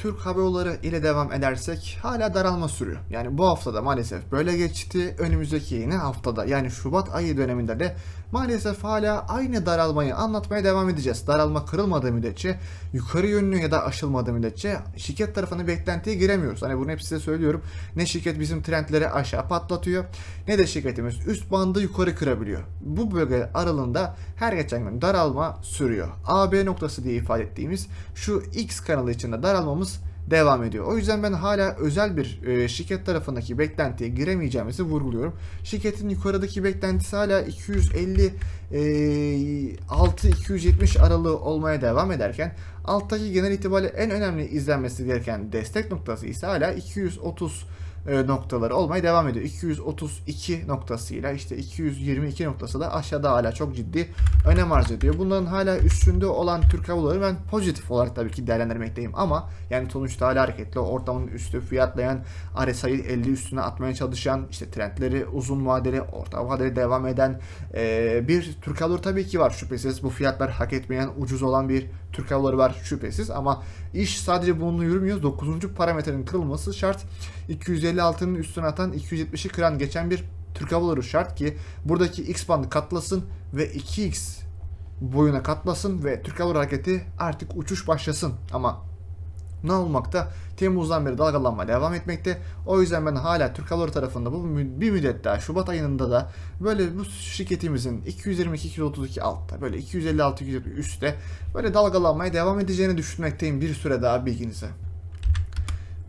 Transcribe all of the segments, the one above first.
Türk Hava Yolları ile devam edersek hala daralma sürüyor. Yani bu haftada maalesef böyle geçti. Önümüzdeki yine haftada yani Şubat ayı döneminde de maalesef hala aynı daralmayı anlatmaya devam edeceğiz. Daralma kırılmadığı müddetçe, yukarı yönlü ya da aşılmadığı müddetçe şirket tarafını beklentiye giremiyoruz. Hani bunu hep size söylüyorum. Ne şirket bizim trendleri aşağı patlatıyor ne de şirketimiz üst bandı yukarı kırabiliyor. Bu bölge aralığında her geçen gün daralma sürüyor. AB noktası diye ifade ettiğimiz şu X kanalı içinde daralmamız devam ediyor. O yüzden ben hala özel bir e, şirket tarafındaki beklentiye giremeyeceğimizi vurguluyorum. Şirketin yukarıdaki beklentisi hala 250 e, 6-270 aralığı olmaya devam ederken alttaki genel itibariyle en önemli izlenmesi gereken destek noktası ise hala 230 e, noktaları olmaya devam ediyor. 232 noktasıyla işte 222 noktası da aşağıda hala çok ciddi önem arz ediyor. Bunların hala üstünde olan Türk havaları ben pozitif olarak tabii ki değerlendirmekteyim ama yani sonuçta hala hareketli ortamın üstü fiyatlayan RSI'yi 50 üstüne atmaya çalışan işte trendleri uzun vadeli orta vadeli devam eden e, bir Türk havaları tabii ki var şüphesiz. Bu fiyatlar hak etmeyen ucuz olan bir Türk havaları var şüphesiz ama iş sadece bununla yürümüyor. 9. parametrenin kırılması şart. 256'nın üstüne atan 270'i kıran geçen bir Türk havaları şart ki buradaki X bandı katlasın ve 2X boyuna katlasın ve Türk havaları hareketi artık uçuş başlasın. Ama ne olmakta? Temmuz'dan beri dalgalanma devam etmekte. O yüzden ben hala Türk Hava tarafında bu bir müddet daha Şubat ayında da böyle bu şirketimizin 222-232 altta böyle 256-270 üstte böyle dalgalanmaya devam edeceğini düşünmekteyim bir süre daha bilginize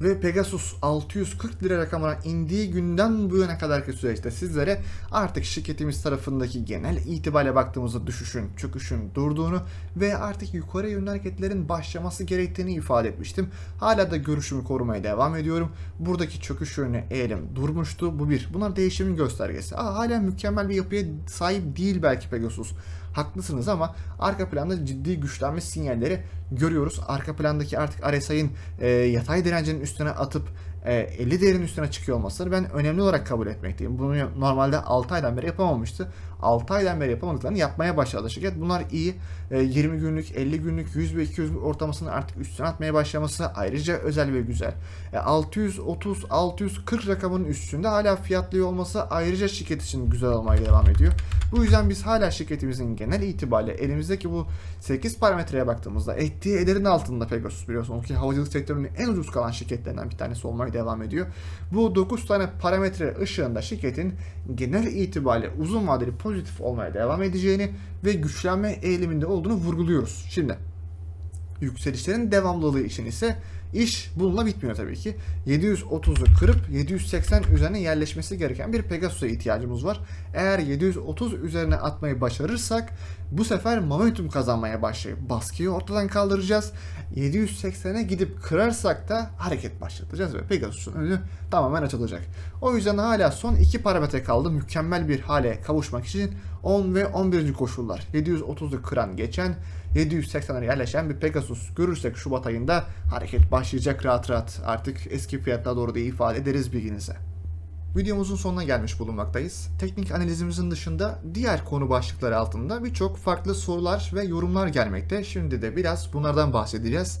ve Pegasus 640 lira rakamına indiği günden bu yana kadarki süreçte sizlere artık şirketimiz tarafındaki genel itibariyle baktığımızda düşüşün, çöküşün durduğunu ve artık yukarı yönlü hareketlerin başlaması gerektiğini ifade etmiştim. Hala da görüşümü korumaya devam ediyorum. Buradaki çöküş yönüne eğilim durmuştu. Bu bir. Bunlar değişimin göstergesi. Aa, hala mükemmel bir yapıya sahip değil belki Pegasus haklısınız ama arka planda ciddi güçlenme sinyalleri görüyoruz. Arka plandaki artık RSI'nin e, yatay direncinin üstüne atıp e, 50 değerin üstüne çıkıyor olmasını ben önemli olarak kabul etmekteyim. Bunu normalde 6 aydan beri yapamamıştı. 6 aydan beri yapamadıklarını yapmaya başladı şirket. Bunlar iyi. E, 20 günlük, 50 günlük, 100 ve 200 ortalamasını artık üstüne atmaya başlaması ayrıca özel ve güzel. E, 630, 640 rakamının üstünde hala fiyatlıyor olması ayrıca şirket için güzel olmaya devam ediyor. Bu yüzden biz hala şirketimizin genel itibariyle elimizdeki bu 8 parametreye baktığımızda ettiği ederin altında Pegasus biliyorsunuz ki havacılık sektörünün en ucuz kalan şirketlerinden bir tanesi olmaya devam ediyor. Bu 9 tane parametre ışığında şirketin genel itibariyle uzun vadeli pozitif olmaya devam edeceğini ve güçlenme eğiliminde olduğunu vurguluyoruz. Şimdi yükselişlerin devamlılığı için ise iş bununla bitmiyor tabii ki. 730'u kırıp 780 üzerine yerleşmesi gereken bir Pegasus'a ihtiyacımız var. Eğer 730 üzerine atmayı başarırsak bu sefer momentum kazanmaya başlayıp baskıyı ortadan kaldıracağız. 780'e gidip kırarsak da hareket başlatacağız ve Pegasus'un önü tamamen açılacak. O yüzden hala son iki parametre kaldı mükemmel bir hale kavuşmak için 10 ve 11. koşullar. 730'u kıran geçen 780'lere yerleşen bir Pegasus görürsek Şubat ayında hareket başlayacak rahat rahat. Artık eski fiyatlara doğru da ifade ederiz bilginize. Videomuzun sonuna gelmiş bulunmaktayız. Teknik analizimizin dışında diğer konu başlıkları altında birçok farklı sorular ve yorumlar gelmekte. Şimdi de biraz bunlardan bahsedeceğiz.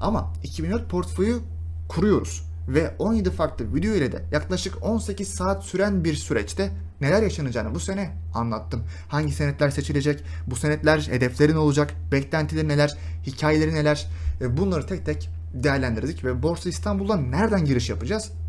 Ama 2004 portföyü kuruyoruz. Ve 17 farklı video ile de yaklaşık 18 saat süren bir süreçte neler yaşanacağını bu sene anlattım. Hangi senetler seçilecek, bu senetler hedefleri ne olacak, beklentileri neler, hikayeleri neler? E, bunları tek tek değerlendirdik ve Borsa İstanbul'dan nereden giriş yapacağız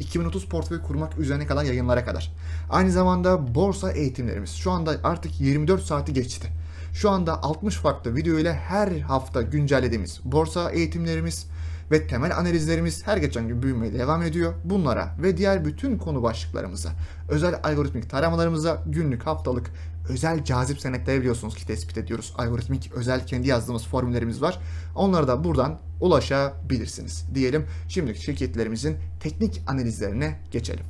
2030 portföy kurmak üzerine kadar yayınlara kadar. Aynı zamanda borsa eğitimlerimiz şu anda artık 24 saati geçti. Şu anda 60 farklı video ile her hafta güncellediğimiz borsa eğitimlerimiz ve temel analizlerimiz her geçen gün büyümeye devam ediyor. Bunlara ve diğer bütün konu başlıklarımıza, özel algoritmik taramalarımıza günlük, haftalık, özel cazip senetleri biliyorsunuz ki tespit ediyoruz. Algoritmik özel kendi yazdığımız formüllerimiz var. Onlara da buradan ulaşabilirsiniz diyelim. Şimdiki şirketlerimizin teknik analizlerine geçelim.